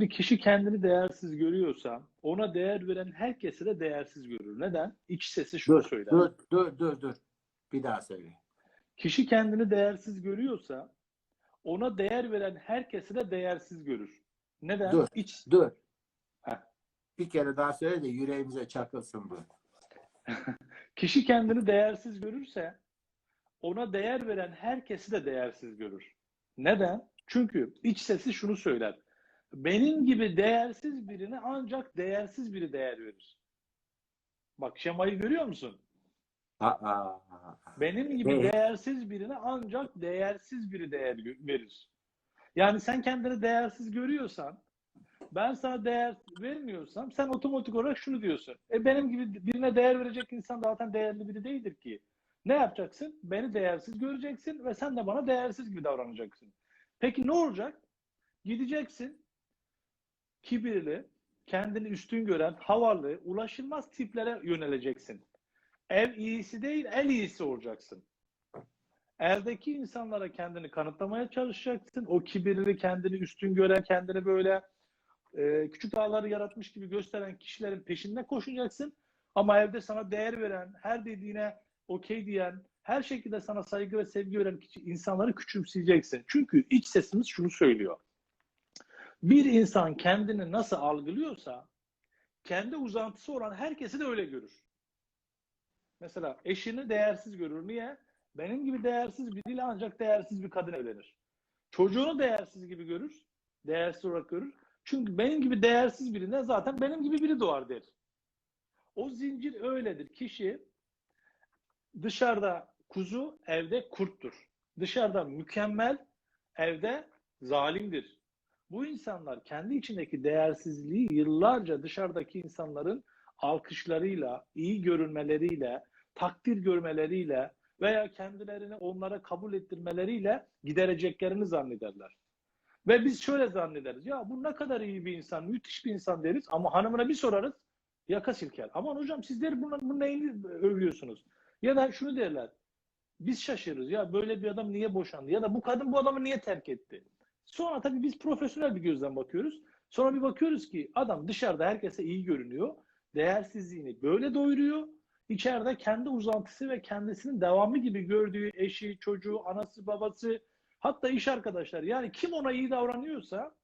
Bir kişi kendini değersiz görüyorsa ona değer veren herkesi de değersiz görür. Neden? İç sesi şunu Dur, söyler. dur, dur, dur, dur. Bir daha söyle. Kişi kendini değersiz görüyorsa ona değer veren herkesi de değersiz görür. Neden? Dur. İç Dur. Heh. Bir kere daha söyle de yüreğimize çakılsın bu. kişi kendini değersiz görürse ona değer veren herkesi de değersiz görür. Neden? Çünkü iç sesi şunu söyler. Benim gibi değersiz birine ancak değersiz biri değer verir. Bak şemayı görüyor musun? Aa, Benim gibi Evet. değersiz birine ancak değersiz biri değer verir. Yani sen kendini değersiz görüyorsan, ben sana değer vermiyorsam sen otomatik olarak şunu diyorsun. E benim gibi birine değer verecek insan zaten değerli biri değildir ki. Ne yapacaksın? Beni değersiz göreceksin ve sen de bana değersiz gibi davranacaksın. Peki ne olacak? Gideceksin, kibirli, kendini üstün gören, havalı, ulaşılmaz tiplere yöneleceksin. Ev iyisi değil, el iyisi olacaksın. Eldeki insanlara kendini kanıtlamaya çalışacaksın. O kibirli, kendini üstün gören, kendini böyle e, küçük dağları yaratmış gibi gösteren kişilerin peşinde koşacaksın. Ama evde sana değer veren, her dediğine okey diyen, her şekilde sana saygı ve sevgi veren insanları küçümseyeceksin. Çünkü iç sesimiz şunu söylüyor. Bir insan kendini nasıl algılıyorsa, kendi uzantısı olan herkesi de öyle görür. Mesela eşini değersiz görür. Niye? Benim gibi değersiz biriyle ancak değersiz bir kadın evlenir. Çocuğunu değersiz gibi görür. Değersiz olarak görür. Çünkü benim gibi değersiz birine zaten benim gibi biri doğar der. O zincir öyledir. Kişi dışarıda kuzu, evde kurttur. Dışarıda mükemmel, evde zalimdir. Bu insanlar kendi içindeki değersizliği yıllarca dışarıdaki insanların alkışlarıyla, iyi görünmeleriyle, takdir görmeleriyle veya kendilerini onlara kabul ettirmeleriyle gidereceklerini zannederler. Ve biz şöyle zannederiz. Ya bu ne kadar iyi bir insan, müthiş bir insan deriz ama hanımına bir sorarız. Yaka silker. Aman hocam sizler bunun, bunun neyini övüyorsunuz? Ya da şunu derler. Biz şaşırırız. Ya böyle bir adam niye boşandı? Ya da bu kadın bu adamı niye terk etti? Sonra tabii biz profesyonel bir gözden bakıyoruz. Sonra bir bakıyoruz ki adam dışarıda herkese iyi görünüyor. Değersizliğini böyle doyuruyor. İçeride kendi uzantısı ve kendisinin devamı gibi gördüğü eşi, çocuğu, anası, babası, hatta iş arkadaşları. Yani kim ona iyi davranıyorsa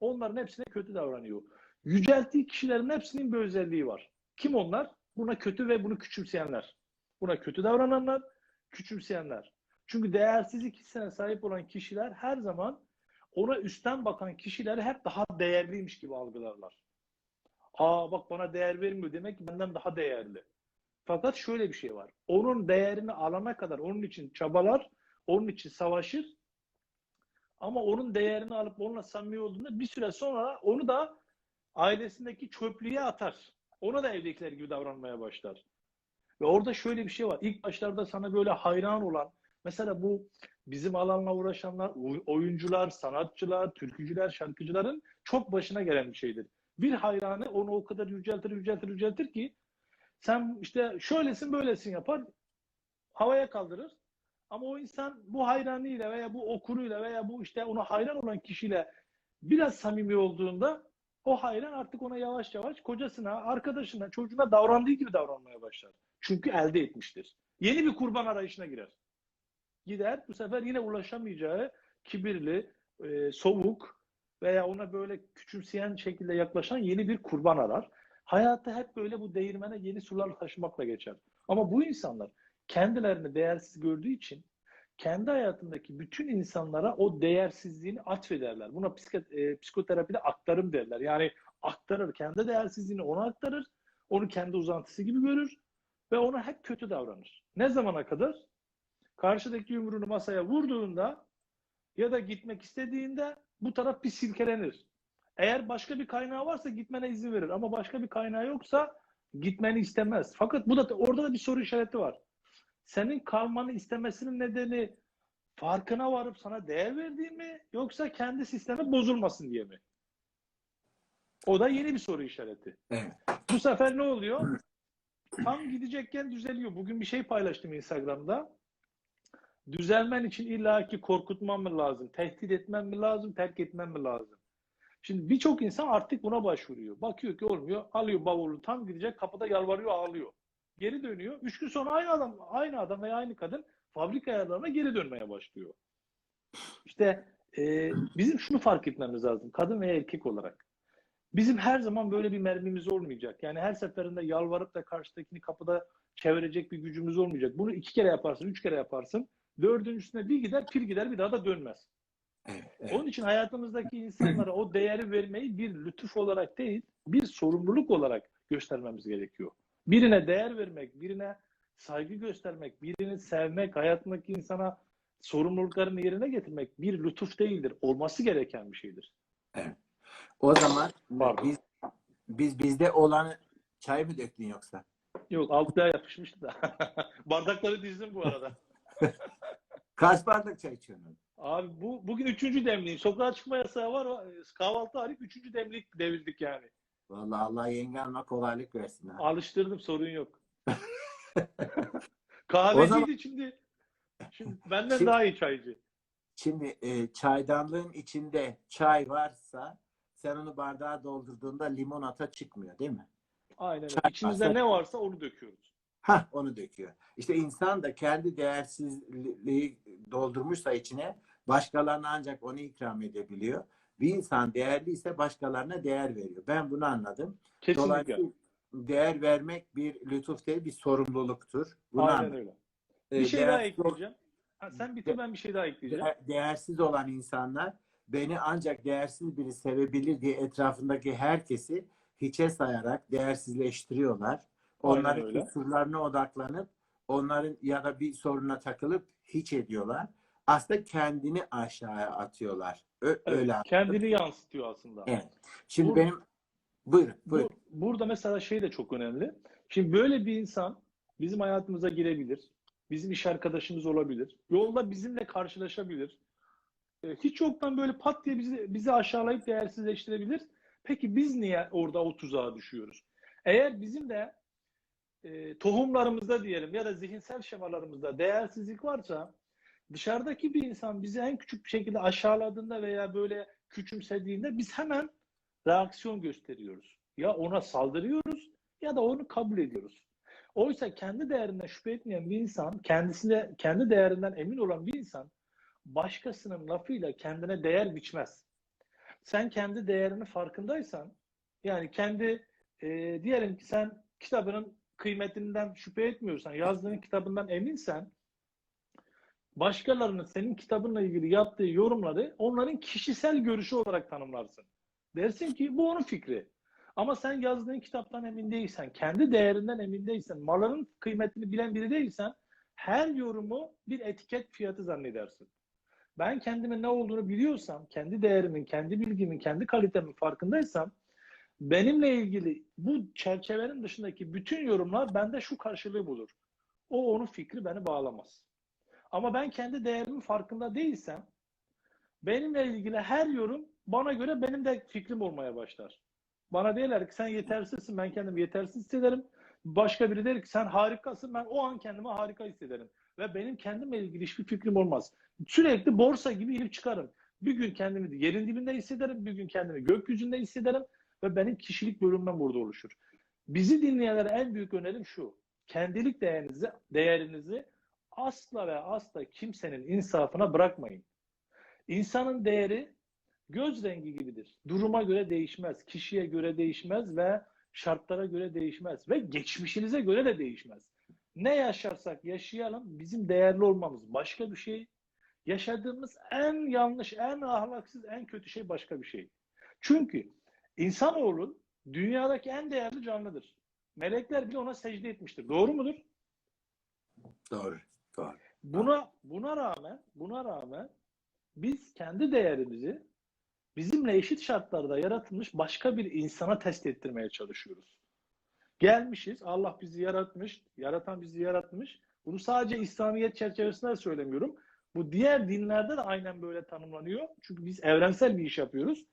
onların hepsine kötü davranıyor. Yücelttiği kişilerin hepsinin bir özelliği var. Kim onlar? Buna kötü ve bunu küçümseyenler. Buna kötü davrananlar, küçümseyenler. Çünkü değersizlik hissine sahip olan kişiler her zaman ona üstten bakan kişileri hep daha değerliymiş gibi algılarlar. Aa bak bana değer vermiyor demek ki benden daha değerli. Fakat şöyle bir şey var. Onun değerini alana kadar onun için çabalar, onun için savaşır. Ama onun değerini alıp onunla samimi olduğunda bir süre sonra onu da ailesindeki çöplüğe atar. Ona da evdekiler gibi davranmaya başlar. Ve orada şöyle bir şey var. İlk başlarda sana böyle hayran olan, mesela bu bizim alanla uğraşanlar, oy- oyuncular, sanatçılar, türkücüler, şarkıcıların çok başına gelen bir şeydir. Bir hayranı onu o kadar yüceltir, yüceltir, yüceltir ki sen işte şöylesin, böylesin yapar, havaya kaldırır. Ama o insan bu hayranıyla veya bu okuruyla veya bu işte ona hayran olan kişiyle biraz samimi olduğunda o hayran artık ona yavaş yavaş kocasına, arkadaşına, çocuğuna davrandığı gibi davranmaya başlar. Çünkü elde etmiştir. Yeni bir kurban arayışına girer. Gider bu sefer yine ulaşamayacağı kibirli, e, soğuk veya ona böyle küçümseyen şekilde yaklaşan yeni bir kurban arar. Hayatta hep böyle bu değirmene yeni sular taşımakla geçer. Ama bu insanlar kendilerini değersiz gördüğü için kendi hayatındaki bütün insanlara o değersizliğini atfederler. Buna e, psikoterapide aktarım derler. Yani aktarır, kendi değersizliğini ona aktarır, onu kendi uzantısı gibi görür ve ona hep kötü davranır. Ne zamana kadar? Karşıdaki yumruğunu masaya vurduğunda ya da gitmek istediğinde bu taraf bir silkelenir. Eğer başka bir kaynağı varsa gitmene izin verir ama başka bir kaynağı yoksa gitmeni istemez. Fakat bu da orada da bir soru işareti var. Senin kalmanı istemesinin nedeni farkına varıp sana değer verdiği mi yoksa kendi sistemi bozulmasın diye mi? O da yeni bir soru işareti. Evet. Bu sefer ne oluyor? Tam gidecekken düzeliyor. Bugün bir şey paylaştım Instagram'da. Düzelmen için illaki korkutmam mı lazım? Tehdit etmem mi lazım? Terk etmem mi lazım? Şimdi birçok insan artık buna başvuruyor. Bakıyor ki olmuyor. Alıyor bavulu tam gidecek kapıda yalvarıyor ağlıyor. Geri dönüyor. Üç gün sonra aynı adam aynı adam veya aynı kadın fabrika ayarlarına geri dönmeye başlıyor. İşte e, bizim şunu fark etmemiz lazım. Kadın veya erkek olarak. Bizim her zaman böyle bir mermimiz olmayacak. Yani her seferinde yalvarıp da karşıdakini kapıda çevirecek bir gücümüz olmayacak. Bunu iki kere yaparsın, üç kere yaparsın. Dördüncüsüne bir gider, pir gider, bir daha da dönmez. Evet, evet. Onun için hayatımızdaki insanlara o değeri vermeyi bir lütuf olarak değil, bir sorumluluk olarak göstermemiz gerekiyor. Birine değer vermek, birine saygı göstermek, birini sevmek, hayatındaki insana sorumluluklarını yerine getirmek bir lütuf değildir. Olması gereken bir şeydir. O zaman Pardon. biz biz bizde olanı çay mı döktün yoksa? Yok altlığa yapışmıştı da. Bardakları dizdim bu arada. Kaç bardak çay içiyorsun? Abi bu bugün üçüncü demliğim. Sokağa çıkma yasağı var. Kahvaltı hariç üçüncü demlik devirdik yani. Vallahi Allah yengenme kolaylık versin. Ha. Alıştırdım sorun yok. Kahveciydi zaman- şimdi. Şimdi benden Şimdi- daha iyi çaycı. Şimdi e, çaydanlığın içinde çay varsa sen onu bardağa doldurduğunda limonata çıkmıyor değil mi? Aynen. Çay İçimizde varsa- ne varsa onu döküyoruz. Ha onu döküyor. İşte insan da kendi değersizliği doldurmuşsa içine başkalarına ancak onu ikram edebiliyor. Bir insan değerliyse başkalarına değer veriyor. Ben bunu anladım. Kesinlikle. Dolayısıyla değer vermek bir lütuf değil, bir sorumluluktur. Bunu Aynen anladım. öyle. Ee, Bir şey daha ekleyeceğim. Ha, sen bitir ben bir şey daha ekleyeceğim. değer- değersiz olan insanlar beni ancak değersiz biri sevebilir diye etrafındaki herkesi hiçe sayarak değersizleştiriyorlar. Onların kusurlarına odaklanıp onların ya da bir soruna takılıp hiç ediyorlar. Aslında kendini aşağıya atıyorlar. Ö- Evet, öyle. kendini yansıtıyor aslında. Evet. Şimdi Bu- benim buyurun, Bu- buyurun. burada mesela şey de çok önemli. Şimdi böyle bir insan bizim hayatımıza girebilir. Bizim iş arkadaşımız olabilir. Yolda bizimle karşılaşabilir. E, Hiç yoktan böyle pat diye bizi, bizi aşağılayıp değersizleştirebilir. Peki biz niye orada o tuzağa düşüyoruz? Eğer bizim de e, tohumlarımızda diyelim ya da zihinsel şemalarımızda değersizlik varsa dışarıdaki bir insan bizi en küçük bir şekilde aşağıladığında veya böyle küçümsediğinde biz hemen reaksiyon gösteriyoruz. Ya ona saldırıyoruz ya da onu kabul ediyoruz. Oysa kendi değerinden şüphe etmeyen bir insan, kendisine kendi değerinden emin olan bir insan başkasının lafıyla kendine değer biçmez. Sen kendi değerini farkındaysan, yani kendi e, diyelim ki sen kitabının kıymetinden şüphe etmiyorsan, yazdığın kitabından eminsen, başkalarının senin kitabınla ilgili yaptığı yorumları onların kişisel görüşü olarak tanımlarsın. Dersin ki bu onun fikri. Ama sen yazdığın kitaptan emin değilsen, kendi değerinden emin değilsen, malının kıymetini bilen biri değilsen, her yorumu bir etiket fiyatı zannedersin. Ben kendimin ne olduğunu biliyorsam, kendi değerimin, kendi bilgimin, kendi kalitemin farkındaysam, benimle ilgili bu çerçevenin dışındaki bütün yorumlar bende şu karşılığı bulur. O onun fikri beni bağlamaz. Ama ben kendi değerimin farkında değilsem, benimle ilgili her yorum bana göre benim de fikrim olmaya başlar. Bana derler ki sen yetersizsin, ben kendimi yetersiz hissederim. Başka biri der ki sen harikasın, ben o an kendimi harika hissederim. Ve benim kendimle ilgili hiçbir fikrim olmaz. Sürekli borsa gibi inip çıkarım. Bir gün kendimi yerin dibinde hissederim, bir gün kendimi gökyüzünde hissederim ve benim kişilik bölünmem burada oluşur. Bizi dinleyenlere en büyük önerim şu. Kendilik değerinizi, değerinizi asla ve asla kimsenin insafına bırakmayın. İnsanın değeri göz rengi gibidir. Duruma göre değişmez, kişiye göre değişmez ve şartlara göre değişmez ve geçmişinize göre de değişmez. Ne yaşarsak yaşayalım bizim değerli olmamız başka bir şey. Yaşadığımız en yanlış, en ahlaksız, en kötü şey başka bir şey. Çünkü insanoğlu dünyadaki en değerli canlıdır. Melekler bile ona secde etmiştir. Doğru mudur? Doğru. Doğru. Buna buna rağmen buna rağmen biz kendi değerimizi bizimle eşit şartlarda yaratılmış başka bir insana test ettirmeye çalışıyoruz. Gelmişiz, Allah bizi yaratmış, yaratan bizi yaratmış. Bunu sadece İslamiyet çerçevesinde söylemiyorum. Bu diğer dinlerde de aynen böyle tanımlanıyor. Çünkü biz evrensel bir iş yapıyoruz.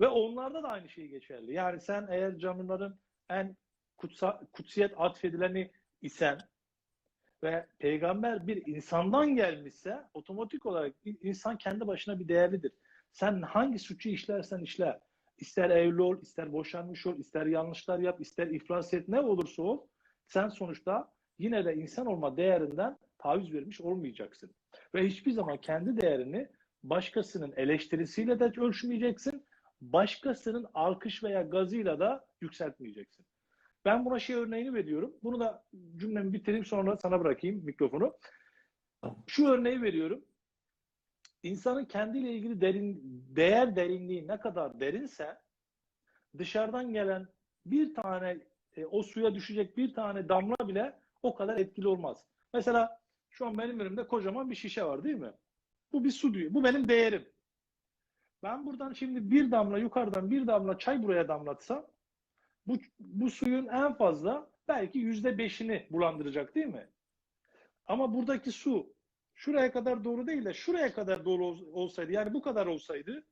Ve onlarda da aynı şey geçerli. Yani sen eğer canlıların en kutsa, kutsiyet atfedileni isen ve peygamber bir insandan gelmişse otomatik olarak insan kendi başına bir değerlidir. Sen hangi suçu işlersen işle, ister evli ol, ister boşanmış ol, ister yanlışlar yap, ister iflas et, ne olursa ol, sen sonuçta yine de insan olma değerinden taviz vermiş olmayacaksın. Ve hiçbir zaman kendi değerini başkasının eleştirisiyle de ölçmeyeceksin, başkasının alkış veya gazıyla da yükseltmeyeceksin. Ben buna şey örneğini veriyorum. Bunu da cümlemi bitireyim sonra sana bırakayım mikrofonu. Şu örneği veriyorum. İnsanın kendiyle ilgili derin değer derinliği ne kadar derinse dışarıdan gelen bir tane e, o suya düşecek bir tane damla bile o kadar etkili olmaz. Mesela şu an benim önümde kocaman bir şişe var değil mi? Bu bir su diyor. Bu benim değerim. Ben buradan şimdi bir damla yukarıdan bir damla çay buraya damlatsam bu, bu suyun en fazla belki yüzde beşini bulandıracak değil mi? Ama buradaki su şuraya kadar doğru değil de şuraya kadar doğru ol- olsaydı yani bu kadar olsaydı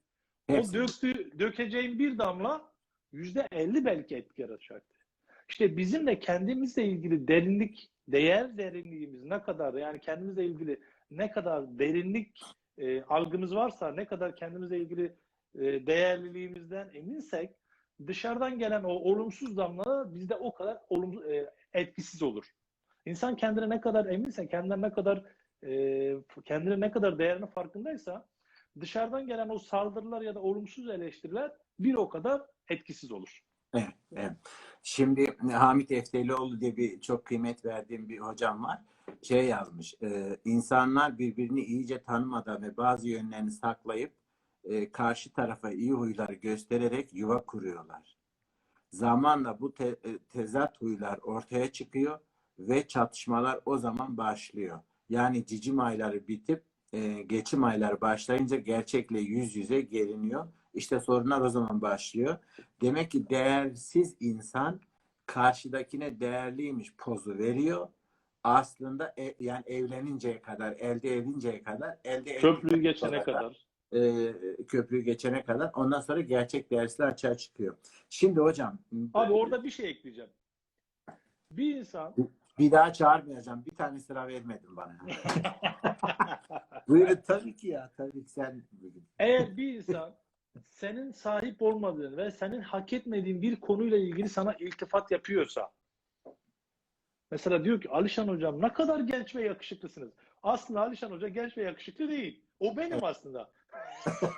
o döktüğü, dökeceğim bir damla yüzde elli belki etki yaratacaktı. İşte bizim de kendimizle ilgili derinlik, değer derinliğimiz ne kadar yani kendimizle ilgili ne kadar derinlik e, algımız varsa, ne kadar kendimizle ilgili e, değerliliğimizden eminsek dışarıdan gelen o olumsuz damla bizde o kadar olumsuz, e, etkisiz olur. İnsan kendine ne kadar eminse, kendine ne kadar e, kendine ne kadar değerinin farkındaysa dışarıdan gelen o saldırılar ya da olumsuz eleştiriler bir o kadar etkisiz olur. Evet. Şimdi Hamit Eftelioğlu diye bir çok kıymet verdiğim bir hocam var. Şey yazmış. E, insanlar birbirini iyice tanımadan ve bazı yönlerini saklayıp e, karşı tarafa iyi huyları göstererek yuva kuruyorlar. Zamanla bu te- e, tezat huylar ortaya çıkıyor ve çatışmalar o zaman başlıyor. Yani cicim ayları bitip e, geçim ayları başlayınca gerçekle yüz yüze geliniyor. İşte sorunlar o zaman başlıyor. Demek ki değersiz insan karşıdakine değerliymiş pozu veriyor. Aslında e- yani evleninceye kadar, elde edinceye kadar, elde Köprüyü geçene kadar. e, köprüyü geçene kadar ondan sonra gerçek değersizler açığa çıkıyor. Şimdi hocam Abi orada bir şey ekleyeceğim. Bir insan bir daha çağırmayacağım. Bir tane sıra vermedin bana. Buyurun tabii ki ya. Tabii ki sen eğer bir insan senin sahip olmadığın ve senin hak etmediğin bir konuyla ilgili sana iltifat yapıyorsa mesela diyor ki Alişan hocam ne kadar genç ve yakışıklısınız. Aslında Alişan hoca genç ve yakışıklı değil. O benim aslında.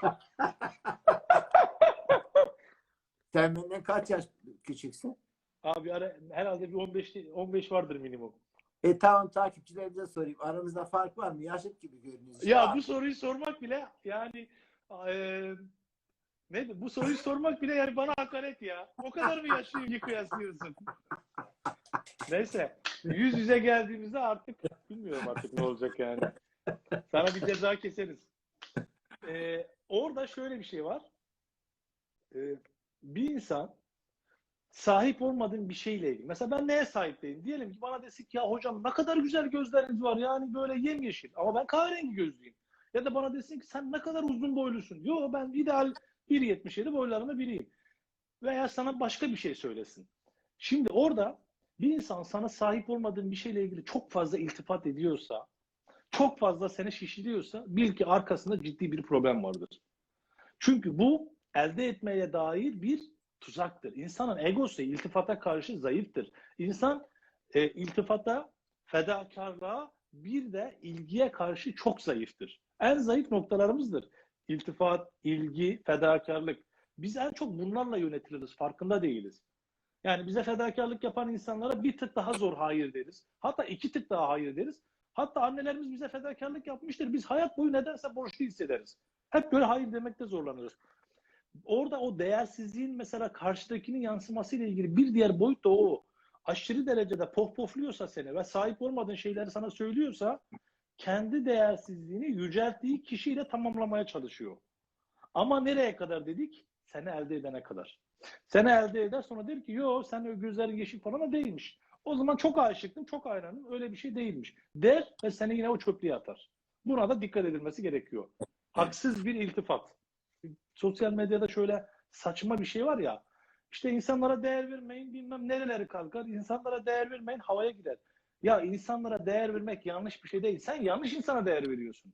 sen benden kaç yaş küçüksün? Abi ara, herhalde bir 15 15 vardır minimum. E tamam takipçilerimize sorayım. Aramızda fark var mı? Yaşıt gibi görünüyorsun. Ya bu soruyu sormak bile yani e, ne bu soruyu sormak bile yani bana hakaret ya. O kadar mı yaşlıyım ki kıyaslıyorsun? Neyse yüz yüze geldiğimizde artık bilmiyorum artık ne olacak yani. Sana bir ceza keseriz. E, orada şöyle bir şey var. E, bir insan sahip olmadığın bir şeyle ilgili. Mesela ben neye sahip değilim? Diyelim ki bana desin ki ya hocam ne kadar güzel gözleriniz var yani böyle yemyeşil ama ben kahverengi gözlüyüm. Ya da bana desin ki sen ne kadar uzun boylusun. Yo ben ideal 1.77 boylarında biriyim. Veya sana başka bir şey söylesin. Şimdi orada bir insan sana sahip olmadığın bir şeyle ilgili çok fazla iltifat ediyorsa, çok fazla seni şişiriyorsa bil ki arkasında ciddi bir problem vardır. Çünkü bu elde etmeye dair bir tuzaktır. İnsanın egosu iltifata karşı zayıftır. İnsan e, iltifata, fedakarlığa bir de ilgiye karşı çok zayıftır. En zayıf noktalarımızdır. İltifat, ilgi, fedakarlık. Biz en çok bunlarla yönetiliriz. Farkında değiliz. Yani bize fedakarlık yapan insanlara bir tık daha zor hayır deriz. Hatta iki tık daha hayır deriz. Hatta annelerimiz bize fedakarlık yapmıştır. Biz hayat boyu nedense borçlu hissederiz. Hep böyle hayır demekte zorlanırız orada o değersizliğin mesela karşıdakinin yansımasıyla ilgili bir diğer boyut da o. Aşırı derecede pohpohluyorsa seni ve sahip olmadığın şeyleri sana söylüyorsa kendi değersizliğini yücelttiği kişiyle tamamlamaya çalışıyor. Ama nereye kadar dedik? Seni elde edene kadar. Seni elde eder sonra der ki yo sen o gözlerin yeşil falan da değilmiş. O zaman çok aşıktım, çok hayranım. Öyle bir şey değilmiş. Der ve seni yine o çöplüğe atar. Buna da dikkat edilmesi gerekiyor. Haksız bir iltifat sosyal medyada şöyle saçma bir şey var ya. İşte insanlara değer vermeyin bilmem nereleri kalkar. İnsanlara değer vermeyin havaya gider. Ya insanlara değer vermek yanlış bir şey değil. Sen yanlış insana değer veriyorsun.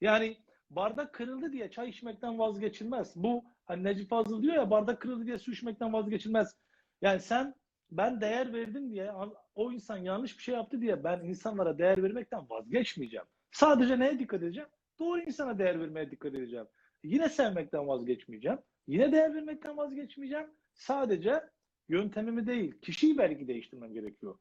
Yani bardak kırıldı diye çay içmekten vazgeçilmez. Bu hani Necip Fazıl diyor ya bardak kırıldı diye su içmekten vazgeçilmez. Yani sen ben değer verdim diye o insan yanlış bir şey yaptı diye ben insanlara değer vermekten vazgeçmeyeceğim. Sadece neye dikkat edeceğim? Doğru insana değer vermeye dikkat edeceğim. Yine sevmekten vazgeçmeyeceğim. Yine değer vermekten vazgeçmeyeceğim. Sadece yöntemimi değil, kişiyi belki değiştirmem gerekiyor.